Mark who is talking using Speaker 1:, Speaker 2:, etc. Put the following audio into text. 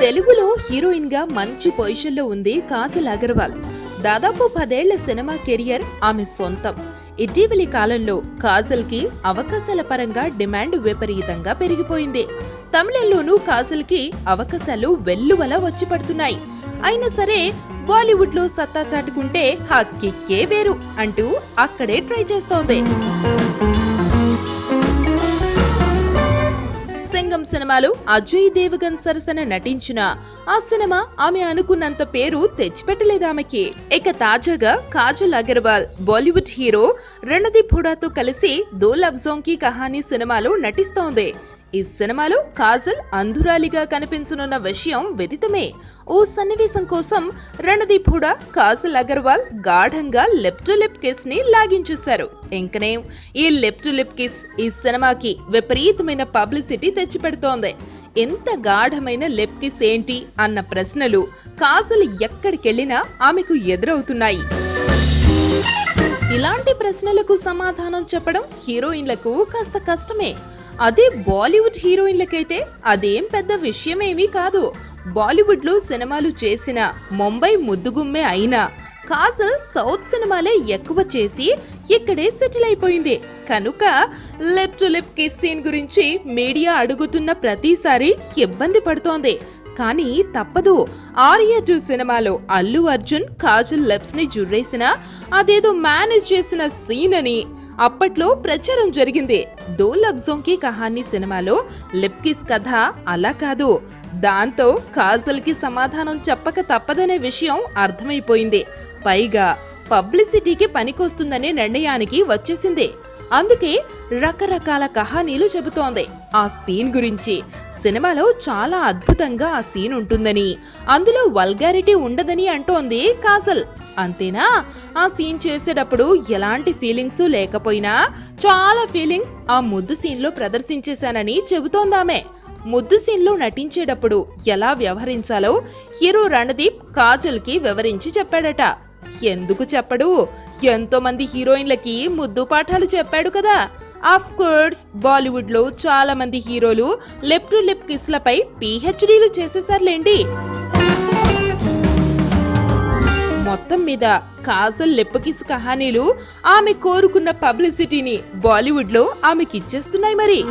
Speaker 1: తెలుగులో హీరోయిన్గా మంచి పొజిషన్లో ఉంది కాజల్ అగర్వాల్. దాదాపు పదేళ్ళ సినిమా కెరియర్ ఆమె సొంతం. ఇటీవలి కాలంలో కాజల్కి అవకాశాల పరంగా డిమాండ్ విపరీతంగా పెరిగిపోయింది. తమిళంలోనూ కాజల్కి అవకాశాలు వెల్లువల వచ్చి పడుతున్నాయి. అయినా సరే బాలీవుడ్లో సత్తా చాటుకుంటే హక్కిక్కే వేరు అంటూ అక్కడే ట్రై చేస్తోంది. సింగం సినిమాలో అజయ్ దేవగన్ సరసన నటించిన ఆ సినిమా ఆమె అనుకున్నంత పేరు తెచ్చిపెట్టలేదు ఆమెకి. ఇక తాజాగా కాజల్ అగర్వాల్ బాలీవుడ్ హీరో రణదీప్ హుడాతో కలిసి దో లవ్ జోన్కి కహానీ సినిమాలో నటిస్తోంది. ఈ సినిమాలో కాజల్ అంధురాలిగా కనిపించనున్న విషయం విదితమే. ఓ సన్నివేశం కోసం రణదీప్ హుడా కాజల్ అగర్వాల్ గాఢంగా లిప్ టు లిప్ కిస్ని లాగించేశారు. ఇంకనే ఈ లిప్ టు లిప్ కిస్ ఈ సినిమాకి విపరీతమైన పబ్లిసిటీ తెచ్చిపెడుతోంది. ఎంత గాఢమైన లిప్ కిస్ ఏంటి అన్న ప్రశ్నలు కాజల్ ఎక్కడికెళ్ళినా ఆమెకు ఎదురవుతున్నాయి. ఇలాంటి ప్రశ్నలకు సమాధానం చెప్పడం హీరోయిన్లకు కాస్త కష్టమే. అదే బాలీవుడ్ హీరోయిన్లకైతే అదేం పెద్ద విషయమేమీ కాదు. బాలీవుడ్లో సినిమాలు చేసిన ముంబై ముద్దుగుమ్మే అయినా కాజల్ సౌత్ సినిమాలే ఎక్కువ చేసి ఇక్కడే సెటిల్ అయిపోయింది. కనుక lip to lip kiss scene గురించి మీడియా అడుగుతున్న ప్రతిసారి ఇబ్బంది పడుతోంది. కానీ తప్పదు. ఆర్య టూ సినిమాలో అల్లు అర్జున్ కాజల్ లెప్స్ని జుర్రేసిన అదేదో మేనేజ్ చేసిన సీన్ అని అప్పట్లో ప్రచారం జరిగింది. దో లవ్కి కహానీ సినిమాలో లిప్కిస్ కథ అలా కాదు. దాంతో కాజల్కి సమాధానం చెప్పక తప్పదనే విషయం అర్థమైపోయింది. పైగా పబ్లిసిటీకి పనికొస్తుందనే నిర్ణయానికి వచ్చేసింది. అందుకే రకరకాల కహానీలు చెబుతోంది. ఆ సీన్ గురించి సినిమాలో చాలా అద్భుతంగా ఆ సీన్ ఉంటుందని అందులో వల్గారిటీ ఉండదని అంటోంది కాజల్. అంతేనా? ఆ సీన్ చేసేటప్పుడు ఎలాంటి ఫీలింగ్స్ లేకపోయినా చాలా ఫీలింగ్స్ ఆ ముద్దు సీన్లో ప్రదర్శించేశానని చెబుతోందామే. ముద్దు సీన్లో నటించేటప్పుడు ఎలా వ్యవహరించాలో హీరో రణదీప్ కాజల్కి వివరించి చెప్పాడట. ఎందుకు చెప్పడు? ఎంతో మంది హీరోయిన్లకి ముద్దు పాఠాలు చెప్పాడు కదా. ఆఫ్ కోర్స్ బాలీవుడ్లో చాలా మంది హీరోలు లిప్ టు లిప్ కిస్లపై పిహెచ్డీలు చేసేసారులేండి. మొత్తం మీద కాజల్ లిప్ కిస్ కహానీలు ఆమె కోరుకున్న పబ్లిసిటీని బాలీవుడ్లో ఆమెకిచ్చేస్తున్నాయి మరి.